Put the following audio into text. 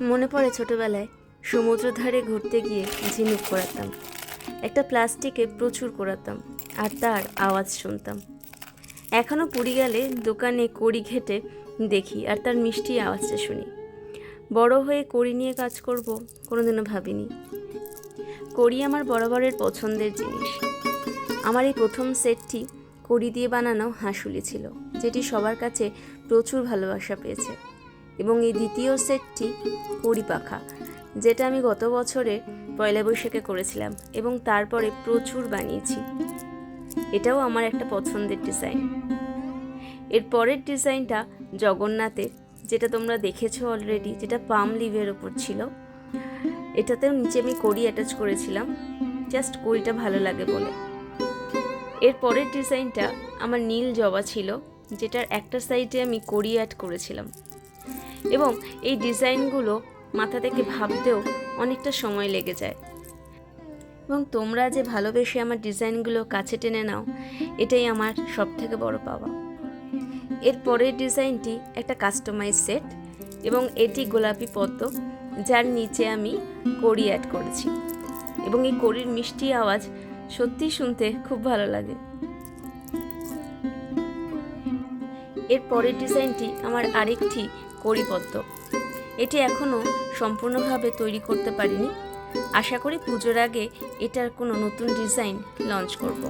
মনে পড়ে ছোটবেলায় সমুদ্র ধারে ঘুরতে গিয়ে ঝিনুক করাতাম একটা প্লাস্টিকে প্রচুর করাতাম আর তার আওয়াজ শুনতাম। এখনও পুরী গেলে দোকানে কড়ি ঘেটে দেখি আর তার মিষ্টি আওয়াজটা শুনি। বড় হয়ে কড়ি নিয়ে কাজ করব, কোনোদিনও ভাবিনি। কড়ি আমার বরাবরের পছন্দের জিনিস। আমার এই প্রথম সেটটি কড়ি দিয়ে বানানো হাঁসুলি ছিল, যেটি সবার কাছে প্রচুর ভালোবাসা পেয়েছে। এবং এই দ্বিতীয় সেটটি কড়ি পাখা যেটা আমি গত বছরে পয়লা বৈশাখে করেছিলাম এবং তারপরে প্রচুর বানিয়েছি। এটাও আমার একটা পছন্দের ডিজাইন। এর পরের ডিজাইনটা জগন্নাথের, যেটা তোমরা দেখেছ অলরেডি যেটা পাম লিভের ওপর ছিল। এটাতেও নিচে আমি কড়ি অ্যাটাচ করেছিলাম জাস্ট কড়িটা ভালো লাগে বলে। এর পরের ডিজাইনটা আমার নীল জবা ছিল, যেটার একটা সাইডে আমি কড়ি অ্যাড করেছিলাম। এবং এই ডিজাইনগুলো মাথা থেকে ভাবতেও অনেকটা সময় লেগে যায়। এবং তোমরা যে ভালোবেসে আমার ডিজাইনগুলো কাছে টেনে নাও, এটাই আমার সব থেকে বড় পাওয়া। এর পরের ডিজাইনটি একটা কাস্টমাইজ সেট এবং এটি গোলাপি পদ্ম, যার নিচে আমি কড়ি অ্যাড করেছি। এবং এই কড়ির মিষ্টি আওয়াজ সত্যি শুনতে খুব ভালো লাগে। এর পরের ডিজাইনটি আমার আরেকটি কড়িপদ্ম এটি এখনও সম্পূর্ণভাবে তৈরি করতে পারিনি। আশা করি পুজোর আগে এটার কোনো নতুন ডিজাইন লঞ্চ করব।